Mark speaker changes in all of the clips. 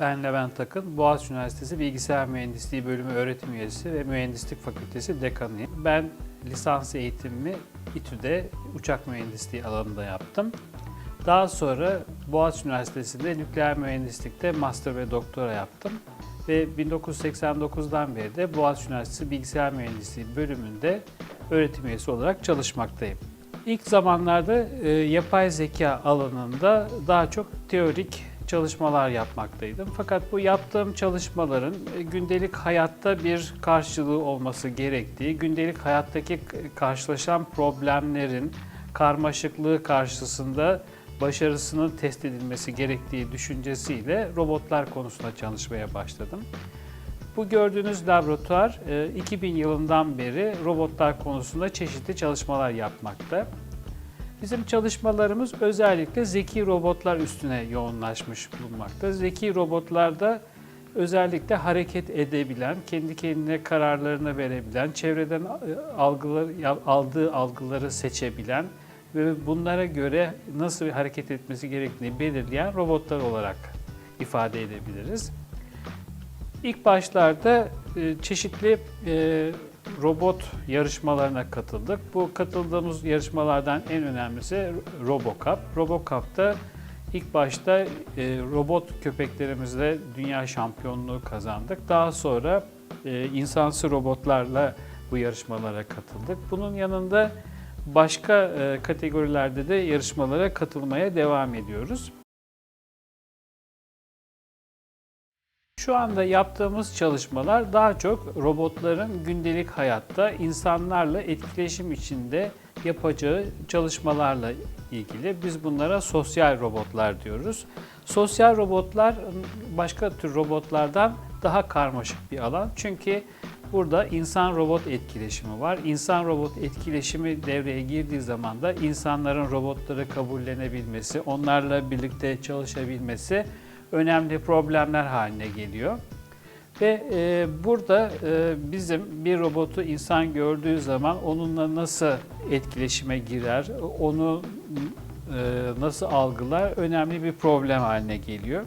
Speaker 1: Ben Levent Akın, Boğaziçi Üniversitesi Bilgisayar Mühendisliği Bölümü öğretim üyesi ve Mühendislik Fakültesi dekanıyım. Ben lisans eğitimimi İTÜ'de uçak mühendisliği alanında yaptım. Daha sonra Boğaziçi Üniversitesi'nde nükleer mühendislikte master ve doktora yaptım. Ve 1989'dan beri de Boğaziçi Üniversitesi Bilgisayar Mühendisliği bölümünde öğretim üyesi olarak çalışmaktayım. İlk zamanlarda e, yapay zeka alanında daha çok teorik çalışmalar yapmaktaydım. Fakat bu yaptığım çalışmaların e, gündelik hayatta bir karşılığı olması gerektiği, gündelik hayattaki karşılaşan problemlerin karmaşıklığı karşısında başarısının test edilmesi gerektiği düşüncesiyle robotlar konusunda çalışmaya başladım. Bu gördüğünüz laboratuvar e, 2000 yılından beri robotlar konusunda çeşitli çalışmalar yapmakta. Bizim çalışmalarımız özellikle zeki robotlar üstüne yoğunlaşmış bulunmakta. Zeki robotlarda özellikle hareket edebilen, kendi kendine kararlarını verebilen, çevreden e, algılar, aldığı algıları seçebilen ve bunlara göre nasıl hareket etmesi gerektiğini belirleyen robotlar olarak ifade edebiliriz. İlk başlarda e, çeşitli e, robot yarışmalarına katıldık. Bu katıldığımız yarışmalardan en önemlisi RoboCup. RoboCup'ta ilk başta e, robot köpeklerimizle dünya şampiyonluğu kazandık. Daha sonra insansı robotlarla bu yarışmalara katıldık. Bunun yanında başka kategorilerde de yarışmalara katılmaya devam ediyoruz. Şu anda yaptığımız çalışmalar daha çok robotların gündelik hayatta insanlarla etkileşim içinde yapacağı çalışmalarla ilgili. Biz bunlara sosyal robotlar diyoruz. Sosyal robotlar başka tür robotlardan daha karmaşık bir alan. Çünkü burada insan-robot etkileşimi var. İnsan-robot etkileşimi devreye girdiği zaman da insanların robotları kabullenebilmesi, onlarla birlikte çalışabilmesi önemli problemler haline geliyor. Ve e, burada e, bizim bir robotu insan gördüğü zaman onunla nasıl etkileşime girer, onu e, nasıl algılar önemli bir problem haline geliyor.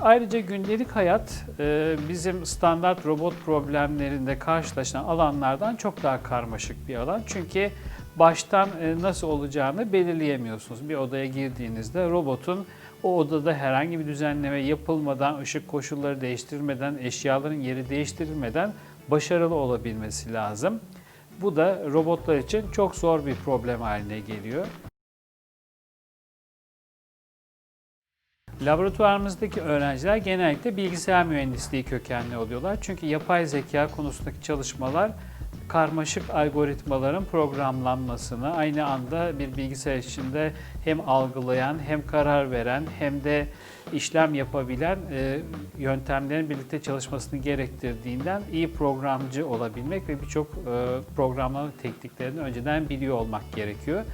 Speaker 1: Ayrıca gündelik hayat e, bizim standart robot problemlerinde karşılaşılan alanlardan çok daha karmaşık bir alan. Çünkü baştan e, nasıl olacağını belirleyemiyorsunuz. Bir odaya girdiğinizde robotun o odada herhangi bir düzenleme yapılmadan, ışık koşulları değiştirilmeden, eşyaların yeri değiştirilmeden başarılı olabilmesi lazım. Bu da robotlar için çok zor bir problem haline geliyor. Laboratuvarımızdaki öğrenciler genellikle bilgisayar mühendisliği kökenli oluyorlar. Çünkü yapay zeka konusundaki çalışmalar karmaşık algoritmaların programlanmasını aynı anda bir bilgisayar içinde hem algılayan hem karar veren hem de işlem yapabilen e, yöntemlerin birlikte çalışmasını gerektirdiğinden iyi programcı olabilmek ve birçok e, programlama tekniklerini önceden biliyor olmak gerekiyor.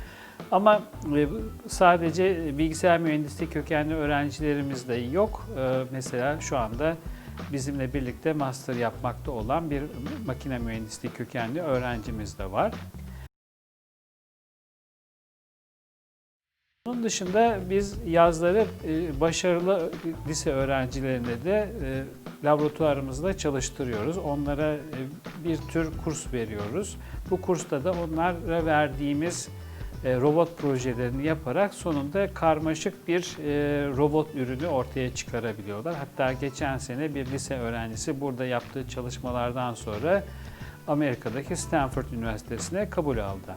Speaker 1: Ama e, sadece bilgisayar mühendisliği kökenli öğrencilerimiz de yok. E, Mesela şu anda bizimle birlikte master yapmakta olan bir makine mühendisliği kökenli öğrencimiz de var. Bunun dışında biz yazları e, başarılı lise öğrencilerine de e, laboratuvarımızda çalıştırıyoruz. Onlara e, bir tür kurs veriyoruz. Bu kursta da onlara verdiğimiz robot projelerini yaparak sonunda karmaşık bir e, robot ürünü ortaya çıkarabiliyorlar. Hatta geçen sene bir lise öğrencisi burada yaptığı çalışmalardan sonra Amerika'daki Stanford Üniversitesi'ne kabul aldı.